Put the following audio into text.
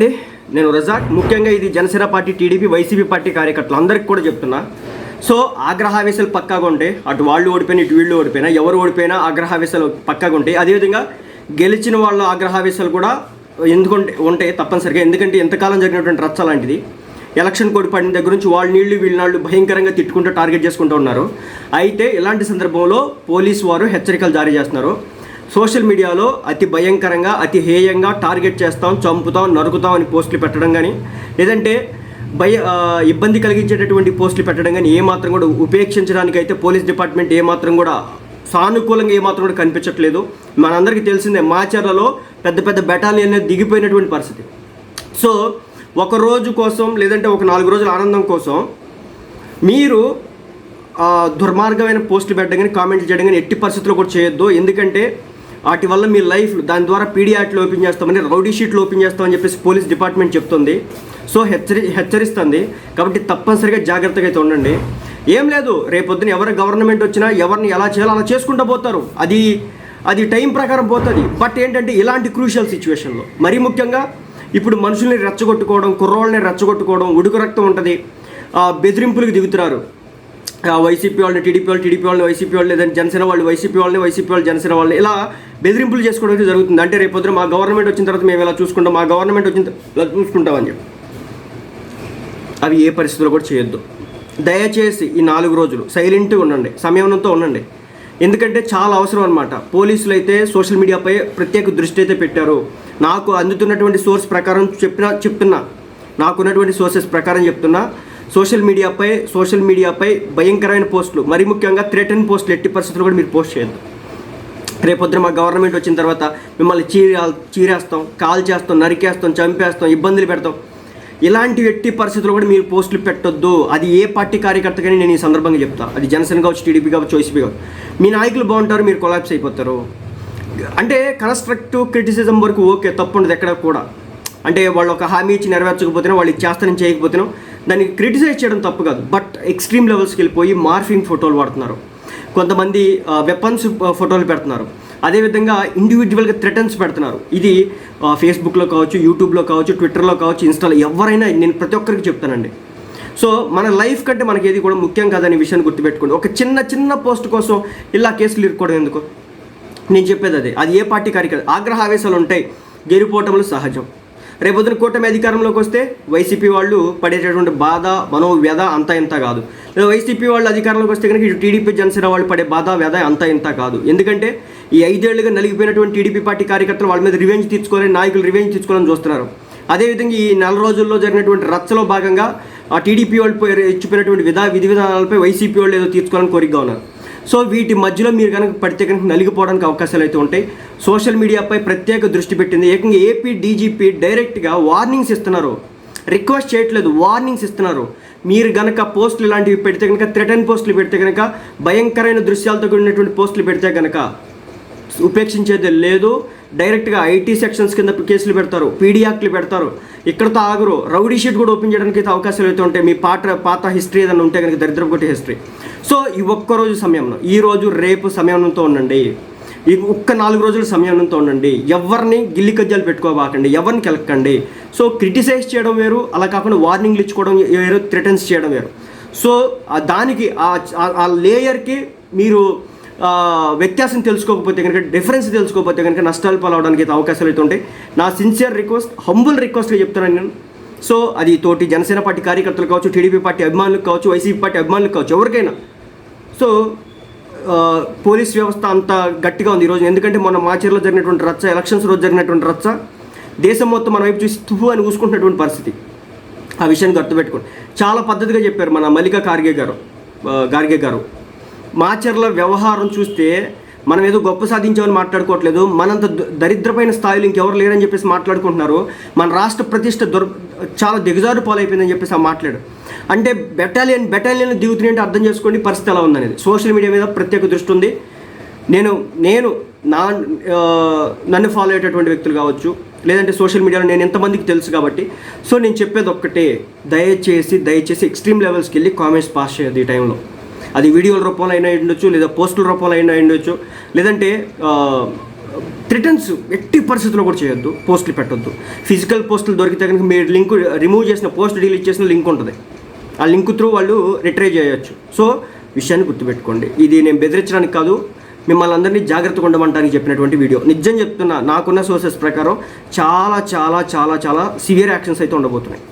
అండి నేను రజాక్ ముఖ్యంగా ఇది Janasena party TDP YCP party కార్యకర్తలు అందరికి కూడా చెప్తున్నా. సో ఆగ్రహావేశాలు పక్కాగా ఉంటాయి అటు వాళ్ళు ఓడిపోయినా ఇటు వీళ్ళు ఓడిపోయినా ఎవరు ఓడిపోయినా ఆగ్రహావేశాలు పక్కాగా ఉంటాయి. అదేవిధంగా గెలిచిన వాళ్ళ ఆగ్రహావేశాలు కూడా ఎందుకంటే ఉంటాయి తప్పనిసరిగా. ఎందుకంటే ఎంతకాలం జరిగినటువంటి రచ్చ లాంటిది. ఎలక్షన్ కోడ్ పడిన దగ్గర నుంచి వాళ్ళు నీళ్ళు వీళ్ళ నాళ్ళు భయంకరంగా తిట్టుకుంటూ టార్గెట్ చేసుకుంటూ ఉన్నారు. అయితే ఇలాంటి సందర్భంలో పోలీసు వారు హెచ్చరికలు జారీ చేస్తున్నారు. సోషల్ మీడియాలో అతి భయంకరంగా అతి హేయంగా టార్గెట్ చేస్తాం చంపుతాం నరుకుతాం అని పోస్టులు పెట్టడం కానీ లేదంటే భయ ఇబ్బంది కలిగించేటటువంటి పోస్టులు పెట్టడం కానీ ఏమాత్రం కూడా ఉపేక్షించడానికి అయితే పోలీస్ డిపార్ట్మెంట్ ఏమాత్రం కూడా సానుకూలంగా ఏమాత్రం కూడా కనిపించట్లేదు. మనందరికీ తెలిసిందే మాచర్లలో పెద్ద పెద్ద బెటాలియన్ దిగిపోయినటువంటి పరిస్థితి. సో ఒక రోజు కోసం లేదంటే ఒక నాలుగు రోజుల ఆనందం కోసం మీరు దుర్మార్గమైన పోస్టులు పెట్టడం కానీ కామెంట్లు చేయడం కానీ ఎట్టి పరిస్థితుల్లో కూడా చేయొద్దు. ఎందుకంటే వాటి వల్ల మీ లైఫ్ దాని ద్వారా పీడియాట్లు ఓపెన్ చేస్తామని రౌడీ షీట్లు ఓపెన్ చేస్తామని చెప్పేసి పోలీస్ డిపార్ట్మెంట్ చెప్తుంది. సో హెచ్చరి హెచ్చరిస్తుంది. కాబట్టి తప్పనిసరిగా జాగ్రత్తగా అయితే ఉండండి. ఏం లేదు రేపొద్దున ఎవరి గవర్నమెంట్ వచ్చినా ఎవరిని ఎలా చేయాలో అలా చేసుకుంటూ పోతారు. అది అది టైం ప్రకారం పోతుంది. బట్ ఏంటంటే ఇలాంటి క్రూషియల్ సిచ్యువేషన్లో మరీ ముఖ్యంగా ఇప్పుడు మనుషుల్ని రెచ్చగొట్టుకోవడం కుర్రోళ్ళని రెచ్చగొట్టుకోవడం ఉడుకు రక్తం ఉంటుంది. బెదిరింపులకు దిగుతున్నారు. వైసీపీ వాళ్ళని టీడీపీ వాళ్ళు టీడీపీ వాళ్ళని వైసీపీ వాళ్ళు లేదని జనసేన వాళ్ళు వైసీపీ వాళ్ళని వైసీపీ వాళ్ళు జనసేన వాళ్ళని ఇలా బెదిరింపులు చేసుకోవడం అయితే జరుగుతుంది. అంటే రేపు మా గవర్నమెంట్ వచ్చిన తర్వాత మేము ఇలా చూసుకుంటాం? మా గవర్నమెంట్ వచ్చిన ఇలా చూసుకుంటామని చెప్పి. అవి ఏ పరిస్థితుల్లో కూడా చేయొద్దు. దయచేసి ఈ నాలుగు రోజులు సైలెంట్గా ఉండండి సంయమనంతో ఉండండి. ఎందుకంటే చాలా అవసరం అనమాట పోలీసులు అయితే సోషల్ మీడియాపై ప్రత్యేక దృష్టి అయితే పెట్టారు. నాకు అందుతున్నటువంటి సోర్స్ ప్రకారం చెప్పిన చెప్తున్నా. నాకున్నటువంటి సోర్సెస్ ప్రకారం చెప్తున్నా. సోషల్ మీడియాపై సోషల్ మీడియాపై భయంకరమైన పోస్టులు మరి ముఖ్యంగా థ్రెటన్ పోస్టులు ఎట్టి పరిస్థితులు కూడా మీరు పోస్ట్ చేయొద్దు. రేపొద్దున మా గవర్నమెంట్ వచ్చిన తర్వాత మిమ్మల్ని చీరా చీరేస్తాం కాల్ చేస్తాం నరికేస్తాం చంపేస్తాం ఇబ్బందులు పెడతాం. ఇలాంటి ఎట్టి పరిస్థితుల్లో కూడా మీరు పోస్టులు పెట్టొద్దు. అది ఏ పార్టీ కార్యకర్తకని నేను ఈ సందర్భంగా చెప్తా. అది జనసేన కావచ్చు టీడీపీ కావచ్చు వైసీపీ కావచ్చు. మీ నాయకులు బాగుంటారు మీరు కొలాప్స్ అయిపోతారు. అంటే కన్స్ట్రక్టివ్ క్రిటిసిజం వరకు ఓకే తప్పు ఉండదు ఎక్కడ కూడా. అంటే వాళ్ళు ఒక హామీ ఇచ్చి నెరవేర్చకపోతేనో వాళ్ళు ఇది చేస్తానని చేయకపోతేనో దాన్ని క్రిటిసైజ్ చేయడం తప్పు కాదు. బట్ ఎక్స్ట్రీమ్ లెవెల్స్కి వెళ్ళిపోయి మార్ఫింగ్ ఫోటోలు వాడుతున్నారు. కొంతమంది వెపన్స్ ఫోటోలు పెడుతున్నారు. అదేవిధంగా ఇండివిజువల్గా థ్రెటన్స్ పెడుతున్నారు. ఇది ఫేస్బుక్లో కావచ్చు యూట్యూబ్లో కావచ్చు ట్విట్టర్లో కావచ్చు ఇన్స్టాలో ఎవరైనా నేను ప్రతి ఒక్కరికి చెప్తానండి. సో మన లైఫ్ కంటే మనకి ఏది కూడా ముఖ్యం కాదనే విషయాన్ని గుర్తుపెట్టుకోండి. ఒక చిన్న చిన్న పోస్ట్ కోసం ఇలా కేసులు ఇరుక్కోవడం ఎందుకు? నేను చెప్పేది అదే. అది ఏ పార్టీ కార్యక్రమం ఆగ్రహ ఆవేశాలు ఉంటాయి గెలిపోవటంలో సహజం. రేపొద్దున కూటమి అధికారంలోకి వస్తే వైసీపీ వాళ్ళు పడేటటువంటి బాధ మనోవ్యధ అంతా ఇంత కాదు. లేదా వైసీపీ వాళ్ళు అధికారంలోకి వస్తే కనుక ఇటు టీడీపీ జనసేన వాళ్ళు పడే బాధ వ్యధ అంత ఇంత కాదు. ఎందుకంటే ఈ ఐదేళ్ళుగా నలిగిపోయినటువంటి టీడీపీ పార్టీ కార్యకర్తలు వాళ్ళ మీద రివెంజ్ తీసుకోవాలని నాయకులు రివెంజ్ తీసుకోవాలని చూస్తున్నారు. అదేవిధంగా ఈ నెల రోజుల్లో జరిగినటువంటి రచ్చలో భాగంగా ఆ టీడీపీ వాళ్ళు ఇచ్చిపోయినటువంటి విధా విధి విధానాలపై వైసీపీ వాళ్ళు ఏదో తీర్చుకోవాలని కోరికగా ఉన్నారు. సో వీటి మధ్యలో మీరు కనుక పడితే కనుక నలిగిపోవడానికి అవకాశాలు అయితే ఉంటాయి. సోషల్ మీడియాపై ప్రత్యేక దృష్టి పెట్టింది. ఏకంగా ఏపీ డీజీపీ డైరెక్ట్గా వార్నింగ్స్ ఇస్తున్నారు. రిక్వెస్ట్ చేయట్లేదు వార్నింగ్స్ ఇస్తున్నారు. మీరు గనక పోస్టులు ఇలాంటివి పెడితే కనుక థ్రెటన్ పోస్టులు పెడితే కనుక భయంకరమైన దృశ్యాలతో కూడినటువంటి పోస్టులు పెడితే కనుక ఉపేక్షించేది లేదు. డైరెక్ట్గా ఐటీ సెక్షన్స్ కింద కేసులు పెడతారు పీడీ యాక్ట్లు పెడతారు. ఇక్కడతో ఆగరు. రౌడీ షీట్ కూడా ఓపెన్ చేయడానికి అయితే అవకాశాలు అయితే ఉంటాయి. మీ పాట పాత హిస్టరీ ఏదైనా ఉంటే కనుక దరిద్రం కొట్టి హిస్టరీ. సో ఈ ఒక్క రోజు సమయంలో ఈ రోజు రేపు సమయంతో ఉండండి. ఈ ఒక్క నాలుగు రోజుల సమయంతో ఉండండి. ఎవరిని గిల్లి కజ్జాలు పెట్టుకోబాకండి. ఎవరిని కెలక్కండి. సో క్రిటిసైజ్ చేయడం వేరు. అలా కాకుండా వార్నింగ్లు ఇచ్చుకోవడం వేరు థ్రెటన్స్ చేయడం వేరు. సో దానికి ఆ- లేయర్కి మీరు వ్యత్యాసం తెలుసుకోకపోతే కనుక డిఫరెన్స్ తెలుసుకోకపోతే కనుక నష్టాలు పాలవడానికి అయితే అవకాశాలు అయితే ఉంటాయి. నా సిన్సియర్ రిక్వెస్ట్ హంబుల్ రిక్వెస్ట్గా చెప్తున్నాను నేను. సో అది తోటి జనసేన పార్టీ కార్యకర్తలు కావచ్చు టీడీపీ పార్టీ అభిమానులకు కావచ్చు వైసీపీ పార్టీ అభిమానులకు కావచ్చు ఎవరికైనా. సో పోలీస్ వ్యవస్థ అంత గట్టిగా ఉంది ఈరోజు ఎందుకంటే మొన్న మాచర్లో జరిగినటువంటి రచ్చ ఎలక్షన్స్ రోజు జరిగినటువంటి రచ్చ దేశం మొత్తం మన వైపు చూసి తువ్వు అని ఊసుకుంటున్నటువంటి పరిస్థితి. ఆ విషయాన్ని గుర్తుపెట్టుకోండి. చాలా పద్ధతిగా చెప్పారు మన మల్లిక ఖార్గే గారు. గార్గే గారు. మాచర్ల వ్యవహారం చూస్తే మనం ఏదో గొప్ప సాధించామని మాట్లాడుకోవట్లేదు. మనంత ద- దరిద్రమైన స్థాయిలో ఇంకెవరు లేరని చెప్పేసి మాట్లాడుకుంటున్నారు. మన రాష్ట్ర ప్రతిష్ట దొర చాలా దిగజారు పాలైపోయిందని చెప్పేసి ఆ మాట్లాడు. అంటే బెటాలియన్ బెటాలియన్ దిగుతున్నాయంటే అర్థం చేసుకోండి పరిస్థితి ఎలా ఉందనేది. సోషల్ మీడియా మీద ప్రత్యేక దృష్టి ఉంది. నేను నేను నా నన్ను ఫాలో అయ్యేటటువంటి వ్యక్తులు కావచ్చు లేదంటే సోషల్ మీడియాలో నేను ఎంతమందికి తెలుసు కాబట్టి. సో నేను చెప్పేది ఒక్కటే దయచేసి దయచేసి ఎక్స్ట్రీమ్ లెవెల్స్కి వెళ్ళి కామెంట్స్ పాస్ చేయదు ఈ టైంలో. అది వీడియోల రూపంలో అయినా ఉండొచ్చు లేదా పోస్టుల రూపంలో అయినా ఉండొచ్చు. లేదంటే ఆ, థ్రిటన్స్ ఎట్టి పరిస్థితుల్లో కూడా చేయొద్దు పోస్టులు పెట్టొద్దు. ఫిజికల్ పోస్టులు దొరికితే కనుక మీరు లింక్ రిమూవ్ చేసిన పోస్ట్ డిలీట్ చేసిన లింక్ ఉంటుంది. ఆ లింక్ త్రూ వాళ్ళు రిట్రైవ్ చేయొచ్చు. సో విషయాన్ని గుర్తుపెట్టుకోండి. ఇది నేను బెదిరించడానికి కాదు మిమ్మల్ని అందరినీ జాగ్రత్తగా ఉండమంటానికి చెప్పినటువంటి వీడియో. నిజం చెప్తున్నా నాకున్న సోర్సెస్ ప్రకారం చాలా చాలా చాలా చాలా సివియర్ యాక్షన్స్ అయితే ఉండబోతున్నాయి.